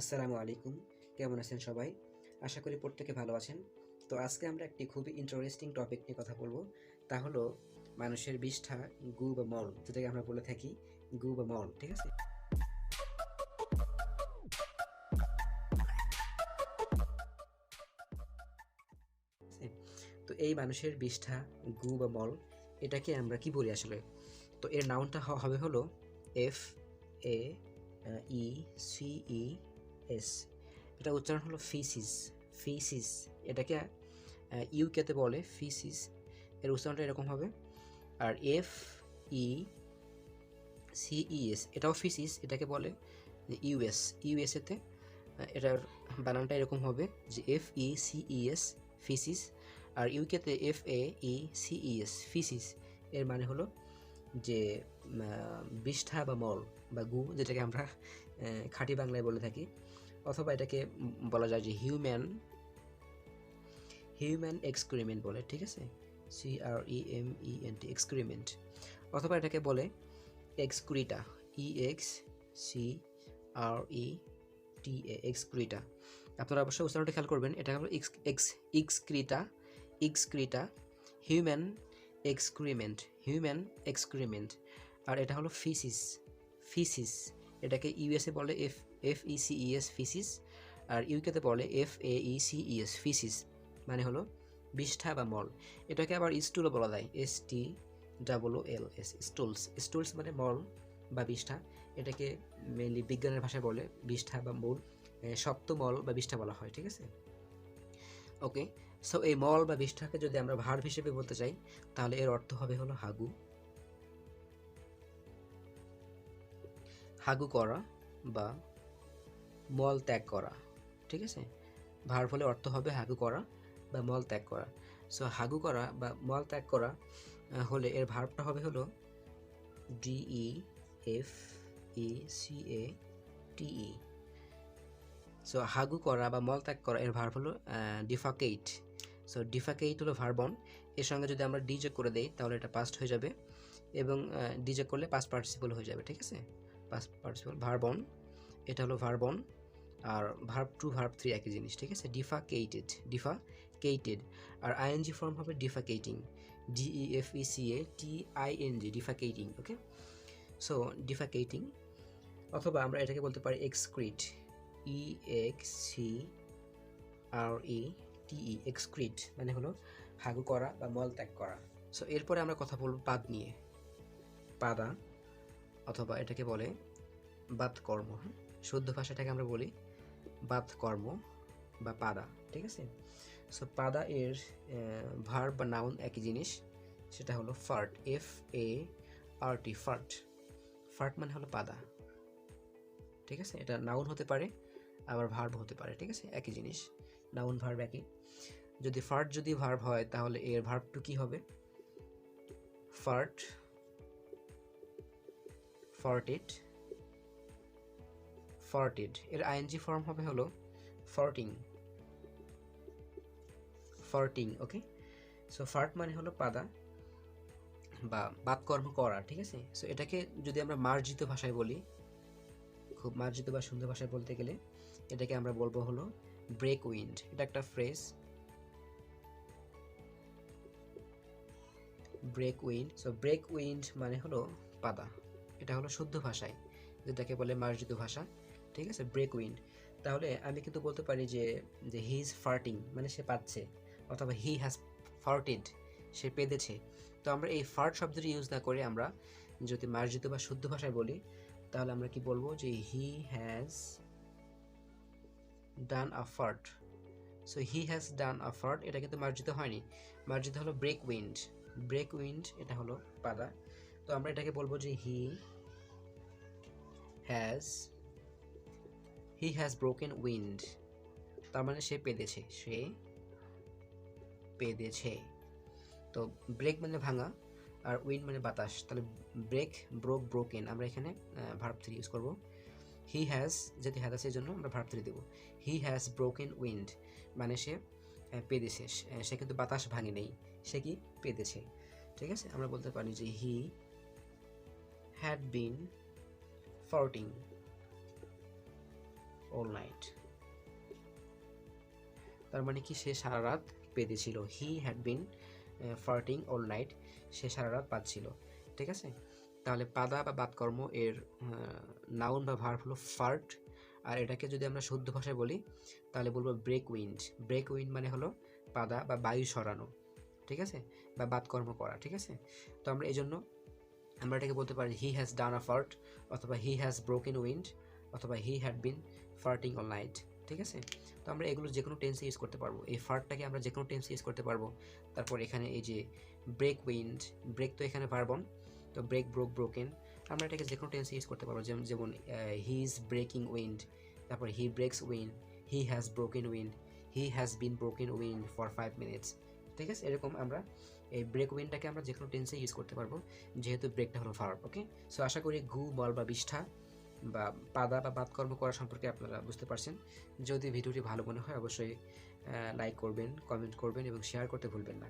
আসসালামু আলাইকুম। কেমন আছেন সবাই? আশা করি প্রত্যেকে ভালো আছেন। তো আজকে আমরা একটি খুবই ইন্টারেস্টিং টপিক নিয়ে কথা বলব। তা হলো মানুষের বিষ্ঠা গু বা মল। যেটাকে আমরা বলে থাকি গু বা মল, ঠিক আছে? তো এই মানুষের বিষ্ঠা গু বা মল, এটাকে আমরা কি বলি আসলে? তো এর নাউনটা হবে হলো F A E C E S, এটা উচ্চারণ হলো ফিসিস ফিসিস এটাকে ইউকেতে বলে ফিসিস এর উচ্চারণটা এরকম হবে, আর এফ ই সিইএস এটাও ফিসিস এটাকে বলে ইউএস ইউএসএতে এটার বানানটা এরকম হবে যে এফ ই সিইএস ফিসিস আর ইউকেতে এফ এ ই সিইএস ফিসিস এর মানে হলো যে বিষ্ঠা বা মল। বা গু, যেটাকে আমরা খাঁটি বাংলায় বলে থাকি, অথবা এটাকে বলা যায় যে হিউম্যান হিউম্যান এক্সক্রিমেন্ট বলে, ঠিক আছে? C R E M E N T excrement অথবা এটাকে বলে এক্সক্রিটা ই এক্স সি আর ই টি এ এক্সক্রিটা আপনারা অবশ্যই উচ্চারণটা খেয়াল করবেন, এটা হলো ex ex excreta excreta human excrement human excrement আর এটা হলো ফিসিস ফিসিস এটাকে ইউএসএ বলে F F E C E S faeces আর ইউকেতে বলে F A E C E S faeces মানে হলো বিষ্ঠা বা মল। এটাকে আবার স্টুলও বলা যায় S T double O L S stools stools মানে মল বা বিষ্ঠা। এটাকে মেনলি বিজ্ঞানের ভাষায় বলে বিষ্ঠা বা মূল এ, সপ্ত মল বা বিষ্ঠা বলা হয় ঠিক আছে? ওকে সো এই মল বা বিষ্ঠাকে যদি আমরা ভার্ব হিসেবে বলতে চাই তাহলে এর অর্থ হবে হলো হাগু। হাগু করা বা মল ত্যাগ করা, ঠিক আছে? ভার হলে অর্থ হবে হাগু করা বা মল ত্যাগ করা। সো হাগু করা বা মল ত্যাগ করা হলে এর ভার্বটা হবে হলো D E F E C A T E so হাগু করা বা মল ত্যাগ করা এর ভার্ব হলো ডিফাকেট সো ডিফাকেট হলো ভার্বন। এর সঙ্গে যদি আমরা ডিজে করে দেই, তাহলে এটা পাস্ট হয়ে যাবে এবং ডিজে করলে পাস্ট পার্টিসিপল হয়ে যাবে, ঠিক আছে? পাস্ট পার্টিসিপল ভার্বন, এটা হলো ভার্বন, আর ভার্ব টু ভার্ব থ্রি একই জিনিস, ঠিক আছে? ডিফাকেটেড ডিফাকেটেড আর আইএনজি ফর্ম হবে defecating D E F E C A T I N G defecating okay? So defecating অথবা আমরা এটাকে বলতে পারি excrete E X C R E T E excrete মানে হলো হাগু করা বা মল ত্যাগ করা। সো এরপরে আমরা কথা বলব পাদ নিয়ে। পাদা অথবা এটাকে বলে বাদ কর্ম হ্যাঁ? শুদ্ধ ভাষাটাকে আমরা বলি বাদ কর্ম বা পাদা ঠিক আছে? সো পাদা এর ভার্ব বা নাউন একই জিনিস, সেটা হলো fart F A R T fart fart মানে হলো পাদা ঠিক আছে? এটা নাউন হতে পারে, আবার ভার্ব হতে পারে, ঠিক আছে? একই জিনিস নাউন ভার্ব একই। যদি ফার্ট যদি ভার্ব হয়, তাহলে এর ভার্ব টু কি হবে? ফার্ট ফার্টেড ফার্টেড এর আইএনজি ফর্ম হবে হলো ফর্টিং ফর্টিং ওকে সো ফার্ট মানে হলো পাদা বা বাতকর্ম করা, ঠিক আছে? সো এটাকে যদি আমরা মার্জিত ভাষায় বলি, খুব মার্জিত বা সুন্দর ভাষায় বলতে গেলে, এটাকে আমরা বলব হলো ব্রেক উইন্ড এটা একটা phrase break wind so break wind মানে হলো পাদা। এটা হলো শুদ্ধ ভাষায়, যেটাকে বলে মার্জিত ভাষা, ঠিক আছে? ব্রেক উইন্ড তাহলে আমি কিন্তু বলতে পারি যে যে হি ইজ ফার্টিং মানে সে পাচ্ছে, অথবা হি হ্যাজ ফার্টেড সে পেদেছে। তো আমরা এই ফার্ট শব্দটি ইউজ না করে আমরা যদি মার্জিত বা শুদ্ধ ভাষায় বলি, তাহলে আমরা কি বলব যে he has done a fart so he has done a fart এটা কিন্তু মার্জিত হয়নি। মার্জিত হলো ব্রেক উইন্ড ব্রেক উইন্ড এটা হলো পাদা তো আমরা এটাকে বলব যে he has he has broken wind তার মানে সে পেদেছে সে পেদেছে। তো ব্রেক মানে ভাঙা আর উইন্ড মানে বাতাস। তাহলে ব্রেক ব্রোক ব্রোকেন আমরা এখানে ভার্ব থ্রি ইউজ করব। হি হ্যাজ যদি হ্যাজ আছে জন্য আমরা ভার্ব থ্রি দেবো। হি হ্যাজ ব্রোকেন উইন্ড মানে সে পেদেছে। সে- সে কিন্তু বাতাস ভাঙে নেই, সে কি? পেদেছে। ঠিক আছে? আমরা বলতে পারি যে he had been farting all night তার মানে কি সে সারা রাত পেতেছিল he had been farting all night সে সারা রাত পাচ্ছিল ঠিক আছে? তাহলে পাদা বা বাতকর্ম এর নাউন বা ভার্ব হলো ফার্ট আর এটাকে যদি আমরা শুদ্ধ ভাষায় বলি, তাহলে বলব ব্রেক উইন্ড ব্রেক উইন্ড মানে হলো পাদা বা বায়ু সরানো। ঠিক আছে? বা বাতকর্ম করা। ঠিক আছে? তো আমরা এই জন্য আমরা এটাকে বলতে পারি হি হ্যাজ ডান আ ফার্ট অথবা হি হ্যাজ ব্রোকেন উইন্ড অথবা he had been farting all night ঠিক আছে? তো আমরা এগুলো যে কোনো টেন্সে ইউজ করতে পারব। এই ফার্টটাকে আমরা যে কোনো টেন্সে ইউজ করতে পারব। তারপর এখানে এই যে ব্রেক উইন্ড ব্রেক তো এখানে ভার্বন তো ব্রেক ব্রোক ব্রোকেন আমরা এটাকে যে কোনো টেন্সে ইউজ করতে পারব। যেমন যেমন হি ইজ ব্রেকিং উইন্ড তারপর he breaks wind he has broken wind he has been broken wind for five minutes ঠিক আছে? এরকম আমরা এই ব্রেক উইনটাকে আমরা যে কোনো টেন্সে ইউজ করতে পারব। যেহেতু ব্রেকটা হলো ভার্ব ওকে সো আশা করি গু, বল বা বিষ্ঠা বা পাদা বা বাতকর্ম করা সম্পর্কে আপনারা বুঝতে পারছেন। যদি ভিডিওটি ভালো মনে হয়, অবশ্যই লাইক করবেন কমেন্ট করবেন এবং শেয়ার করতে ভুলবেন না।